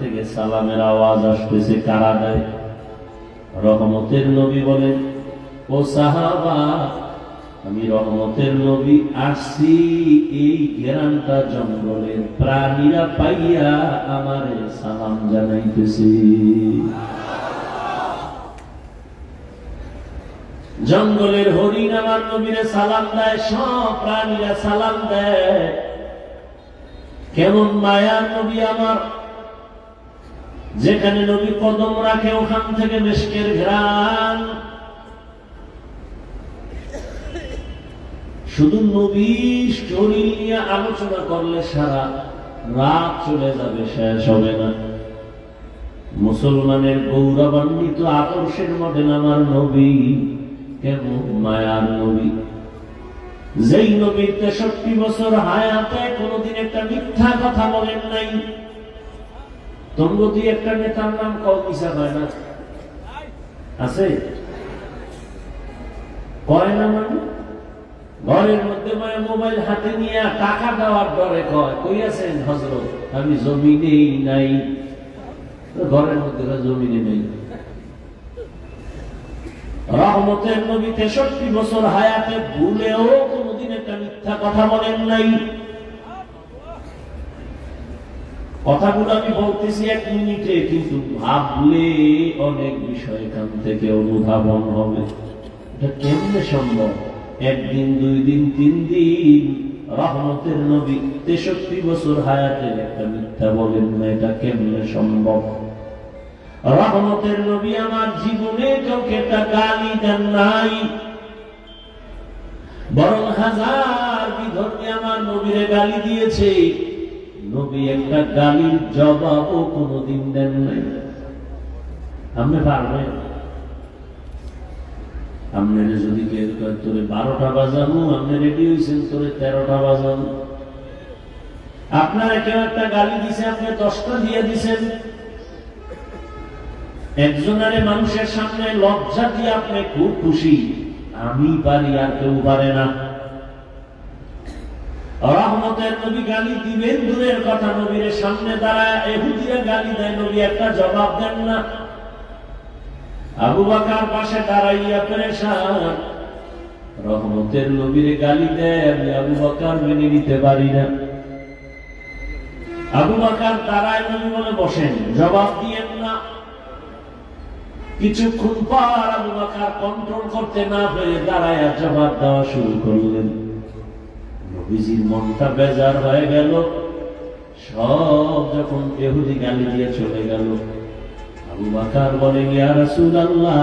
থেকে সালামের আওয়াজ আসতেছে কারা দেয়? রহমতের নবী ও সাহাবা, আমি রহমতের নবী এই ঘেরানটা জঙ্গলের প্রাণীরা পাইয়া আমারে সালাম জানাইতেছি। জঙ্গলের হরিণ আমার নবীরে সালাম দেয়, সব প্রাণীরা সালাম দেয়। কেমন মায়া নবী আমার? যেখানে নবী কদম রাখে ওখান থেকে মেশকের ঘ্রাণ শুধু নবী শরীর নিয়ে আলোচনা করলে সারা রাত চলে যাবে, শেষ হবে না। মুসলমানের গৌরবান্বিত আদর্শের মডেল আমার নবী, কেমন মায়ার নবী। যেই নবীর তেষট্টি বছর হায়াতে কোনদিন একটা মিথ্যা কথা বলেন নাই। তঙ্গতি একটা নেতার নাম কলকিসা হয় না? আছে? কয় না মানে? ঘরের মধ্যে মানে মোবাইল হাতে নিয়ে টাকা দেওয়ার ডরে কয়, কই আছেন হজরত? আমি জমিনেই নাই। ঘরের মধ্যে জমিনে নেই। রহমতের নবী তেষট্টি বছর হায়াতে ভুলেও কোনদিন একটা মিথ্যা কথা বলেন নাই। কথাগুলো আমি বলতেছি এক মিনিটে, কিন্তু ভাবলে অনেক বিষয় এখান থেকে অনুধাবন হবে। কেমনে সম্ভব? একদিন, দুই দিন, তিন দিন, রহমতের নবী তেষট্টি বছর হায়াতের একটা মিথ্যা বলেন না, এটা কেমনে সম্ভব? রহমতের নবী আমার জীবনে কাউকে একটা গালি দেন নাই। বরং হাজার বিধর্মী আমার নবীরে গালি দিয়েছে। নবী একটা গালির জবাবও কোনোদিন দেন নাই। আপনি পারবেন? আপনার যদি তোরে বারোটা বাজানো আপনি রেডি হয়েছেন তোরে তেরোটা বাজানো আপনারা কেউ একটা গালি দিছে, আপনি দশটা দিয়ে দিছেন। একজনের মানুষের সামনে লজ্জা দিয়ে আপনি খুব খুশি। আমি পারি আর কেউ পারে না। রহমতের নবী গালি দিবেন, দূরের কথা নবীর সামনে দাঁড়ায়, এহুদিরা গালি দেয়, নবী একটা জবাব দেন না। আবু বাকার পাশে দাঁড়াইয়া রহমতের নবীরে গালি দেয়, আমি আবু বাকার মেনে নিতে পারি না। আবু বাকার দাঁড়ায়, নবী বলে, বসেন, জবাব দিয়েন কিছুক্ষণ পর আবু বাকার কন্ট্রোল করতে না পেরে দাঁড়ায় জবাব দেওয়া শুরু করলেন। নবীজির মনটা বেজার হয়ে গেল। সব যখন এহুদি গালি দিয়ে চলে গেল। আবু বাকার বলে, ইয়া রাসূলুল্লাহ,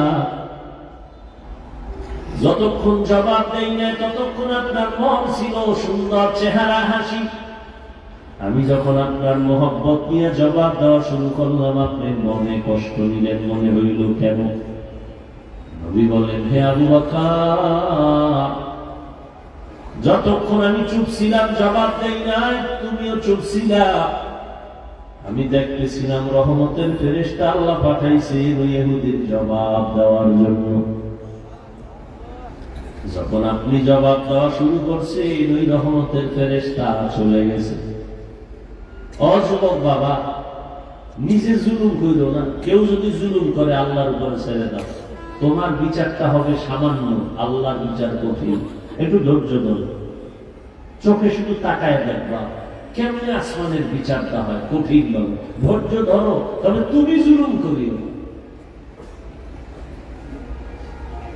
যতক্ষণ জবাব দেই না ততক্ষণ আপনার মন ছিল সুন্দর চেহারা হাসি। আমি যখন আপনার মোহব্বত নিয়ে জবাব দেওয়া শুরু করলাম, আপনি মনে কষ্ট নিলেন, মনে হইল কেন? নবী বলেন হে আবু যতক্ষণ আমি চুপ ছিলাম, জবাব দেই নাই, তুমিও চুপ ছিলা। আমি দেখতেছিলাম রহমতের ফেরেশতা আল্লাহ পাঠাইছে ইহুদির জবাব দেওয়ার জন্য। যখন আপনি জবাব দেওয়া শুরু করছেন, ওই রহমতের ফেরেশতা চলে গেছে। অযুবক বাবা, নিজে জুলুম কইল না। কেউ যদি জুলুম করে, আল্লাহর উপরে ছেড়ে দাও। তোমার বিচারটা হবে সামান্য আল্লাহর বিচার কঠিন। একটু ধৈর্য ধরো। চোখে শুধু তাকায় দেখবা, কেমনে আসমানের বিচারটা হয়, কঠিন ভাবে ধৈর্য ধরো, তবে তুমি জুলুম করিও।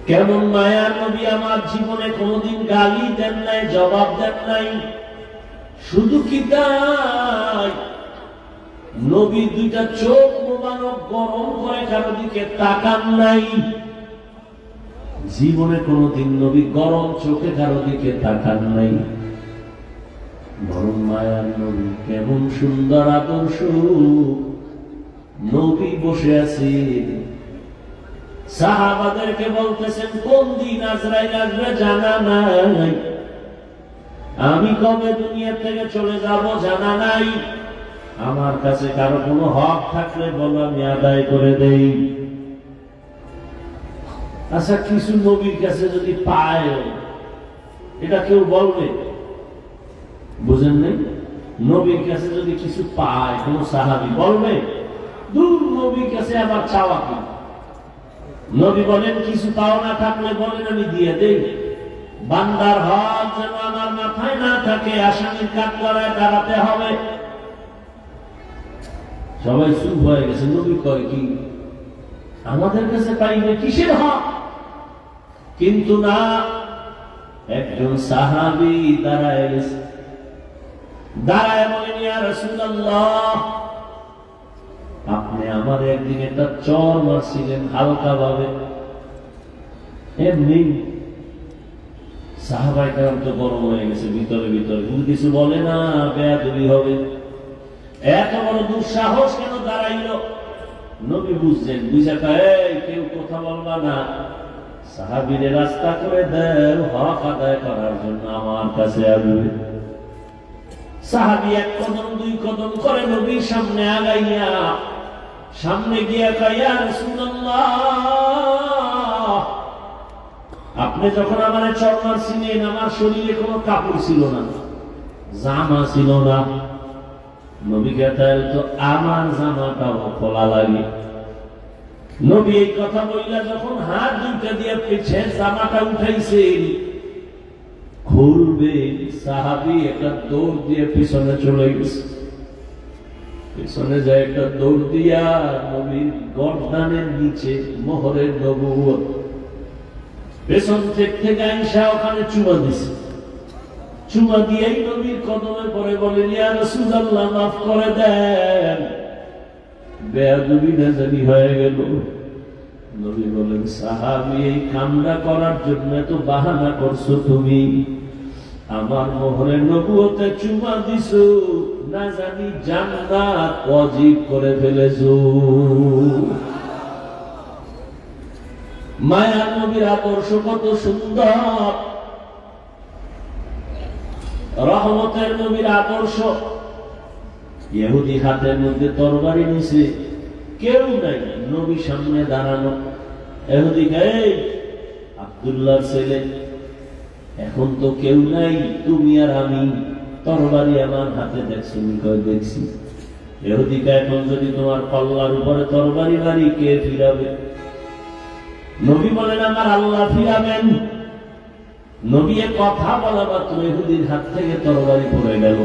কেমন মায়ার নবী আমার জীবনে কোনোদিন গালি দেন নাই, জবাব দেন নাই। শুধু কি তাই? নবী দুইটা চোখ মোবারক গরম করে কারও দিকে তাকান নাই। জীবনে কোনোদিন নবী গরম চোখে কারও দিকে তাকান নাই। বরং মায়ার নবী কেমন সুন্দর আদর্শ। নবী বসে আছে। সাহাবাদেরকে বলতেছেন, কোন দিন আজরাইল আসবে জানা নাই? আমি কবে দুনিয়া থেকে চলে যাব জানা নাই? আমার কাছে কারও কোনো হক থাকলে বলো, আমি আদায় করে দেই। আচ্ছা কিছু নবীর কাছে যদি পায় এটা কেউ বলবে? বুঝেন নাই? নবীর কাছে যদি কিছু পায়, কোন সাহাবি বলবে? দূর নবীর কাছে আবার চাওয়া কি? নবী বলেন, কিছু পাও না থাকলে বলেন, আমি দিয়ে দেই। বান্দার হক যেন আমার মাথায় না থাকে আসামির কাঠ করায় দাঁড়াতে হবে। সবাই চুপ হয়ে গেছে। নবী কয় কি, আমাদের কাছে পাইবে কিসের হক? কিন্তু না, একজন সাহাবি দাঁড়ায় গেছে। দাঁড়ায় ইয়া রাসূলুল্লাহ, আপনি আমার একদিন একটা চর মারছিলেন হালকা ভাবে এমনি সাহাবাই কারণ তো গরম হয়ে গেছে ভিতরে ভিতরে। কিন্তু কিছু বলে না, বেয়াদবি হবে। এত বড় দুঃসাহস কেন দাঁড়াইল? নবী বুঝছেন বুঝা এই, কেউ কথা বলবা না। সাহাবিরে রাস্তা করে দেও, হক আদায় করার জন্য আমার কাছে আসবে। সাহাবি এক কদম, দুই কদম করে নবীর সামনে আগাইয়া, সামনে গিয়া কাইয়া রাসূলুল্লাহ! আপনি যখন আমার চরমার ছিলেন, আমার শরীরে কোনো কাপড় ছিল না। জামা ছিল না। তো আমার লাগে। কথা যখন হাত সাহাবি একটা দৌড় দিয়ে পিছনে চলে গেছে। পিছনে যায় একটা দৌড় দিয়া নবীর গর্দানের নিচে মোহরের নবুয়ত পেছন থেকে আইসা ওখানে চুমা দিছে। চুমা দিয়েই নবীর কদমে পরে বলেন ইয়া রাসূলুল্লাহ, মাফ করে দেন। বেয়াদবি না হয়ে গেল। নবী বলেন, সাহাবি, এই কামটা করার জন্য তো বাহানা করছ তুমি। আমার মোহরের নবুয়তে চুমা দিছো। না জানি জান্নাত অজীব করে ফেলেছো। নবীর আদর্শ কত সুন্দর। রহমতের নবীর আদর্শ। ইহুদি হাতের মধ্যে তরবারি নিছে কেউ নাই, নবী সামনে দাঁড়ানো। এহুদি এই আব্দুল্লাহর ছেলে। এখন তো কেউ নাই, তুমি আর আমি। তরবারি আমার হাতে দেখছি দেখছি? এহুদিকা এখন যদি তোমার পাল্লার উপরে তরবারি বাড়ি কে ফিরাবে? নবী বলেন আমার আল্লাহ ফিরাবেন। নবী কথা বলা মাত্র এহুদির হাত থেকে তরবারি পড়ে গেল।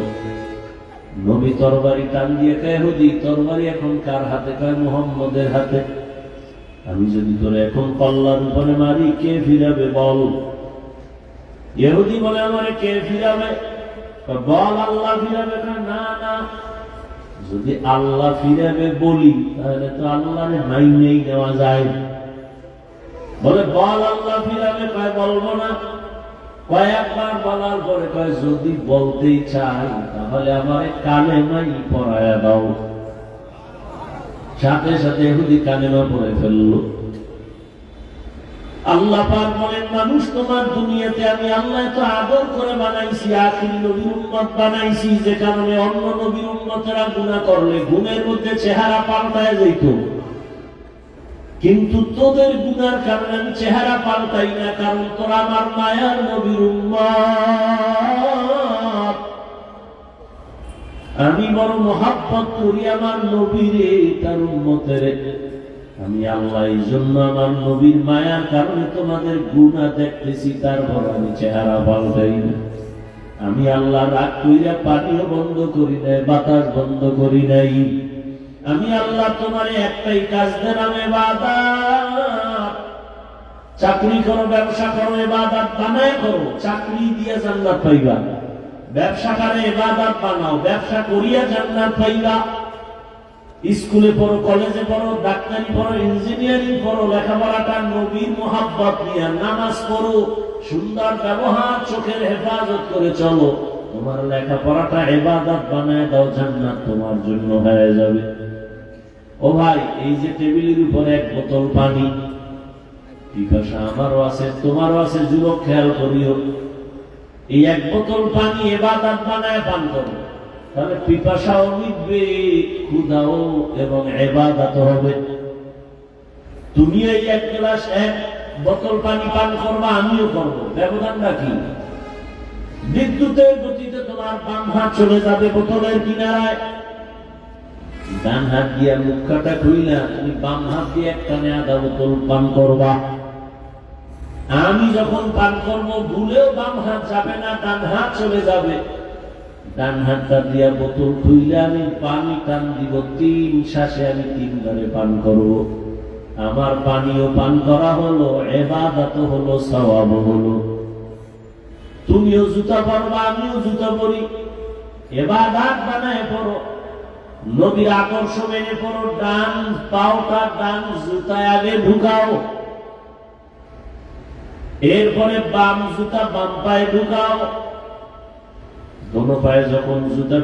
নবী তরবারি টান দিয়ে এহুদি তরবারি এখন কার হাতে? কয় মোহাম্মদের হাতে। আমি যদি তোর এখন পাল্লার উপরে মারি কে ফিরাবে বল? ইহুদি বলে আমার কে ফিরাবে? বল আল্লাহ ফিরাবে? কয়, না না। যদি আল্লাহ ফিরাবে বলি তাহলে তো আল্লাহরে মাইনেই নেওয়া যায়। বলে, বল আল্লাহ ফিরাবে কয়, বলব না। কয়েকবার বলার পরে কয়, যদি বলতেই চাই, তাহলে আমার কানে মাই পড়ায়া দাও। সাথে সাথে হুদি কানেমা পড়ে ফেলল। আল্লাহ পাক বলেন, মানুষ, তোমার দুনিয়াতে আমি আল্লাহ তো আদর করে বানাইছি, আখির নবীর উম্মত বানাইছি, যে কারণে অন্য নবীর উম্মতেরা গুনাহ করলে, গুণের মধ্যে চেহারা পাল্টায় যেত কিন্তু তোদের গুনার কারণে আমি চেহারা পাল্টাই না, কারণ তোরা আমার মায়ার নবীর আমি বড় মহাব্বত করি আমার নবীরে তার উম্মতের। আমি আল্লাহ এই জন্য আমার নবীর মায়ার কারণে তোমাদের গুণা দেখতেছি তারপর আমি চেহারা পাল্টাই না। আমি আল্লাহ রাগ কইরা পানিও বন্ধ করি নাই, বাতাস বন্ধ করি নাই। আমি আল্লাহ তোমার একটাই কাজ দিলাম, এবাদাত। চাকরি করো, ব্যবসা করো, এবাদাত বানায় করো। চাকরি দিয়ে জান্নাত পাইবা। ব্যবসা করে, এবাদাত বানাও। ব্যবসা করিয়া জান্নাত পাইবা। স্কুলে পড়ো, কলেজে পড়ো, ডাক্তারি পড়ো, ইঞ্জিনিয়ারিং পড়ো, লেখাপড়াটা নবীর মোহাব্বত নিয়ে নামাজ পড়ো। সুন্দর ব্যবহার, চোখের হেফাজত করে চলো। তোমার লেখাপড়াটা এবাদত বানায় দাও, জান্নাত তোমার জন্য হয়ে যাবে। ও ভাই, এই যে টেবিলের উপরে এক বোতল পানি। পিপাসা আমারও আছে, তোমারও আছে, যুবক, খেয়াল করিও। এই এক বোতল পানি এবাদত বানায় পান করো। তাহলে পিপাসাও মিটবে, ক্ষুধাও এবং এবাদত হবে। তুমি এই এক গ্লাস, এক বোতল পানি পান করবা, আমিও করব। ব্যবধানটা কি? বিদ্যুতের গতিতে তোমার বাম হাত চলে যাবে বোতলের কিনারায়। ডান হাত দিয়া মুখটা খুইলা, তুমি বাম হাত দিয়ে এক কানে আধা বোতল পান করবা। আমি যখন পান করব, ভুলেও বাম হাত যাবে না, ডান হাত চলে যাবে। ডান হাতটা দিয়া বোতল খুইলে আমি পানি টান দিব, তিন শ্বাসে আমি তিনবারে পান করব। আমার পানিও পান করা হলো, এবাদত হলো সওয়াব হলো। তুমিও জুতা পরবা, আমিও জুতা পরি। এবাদাত বানায় পড়ো নবীর আদর্শ মেনে পড়ো ডান পাওটা ডান জুতায় আগে ঢুকাও। এরপরে বাম জুতা বাম পায়ে ঢুকাও। দোনো পায়ে যখন জুতা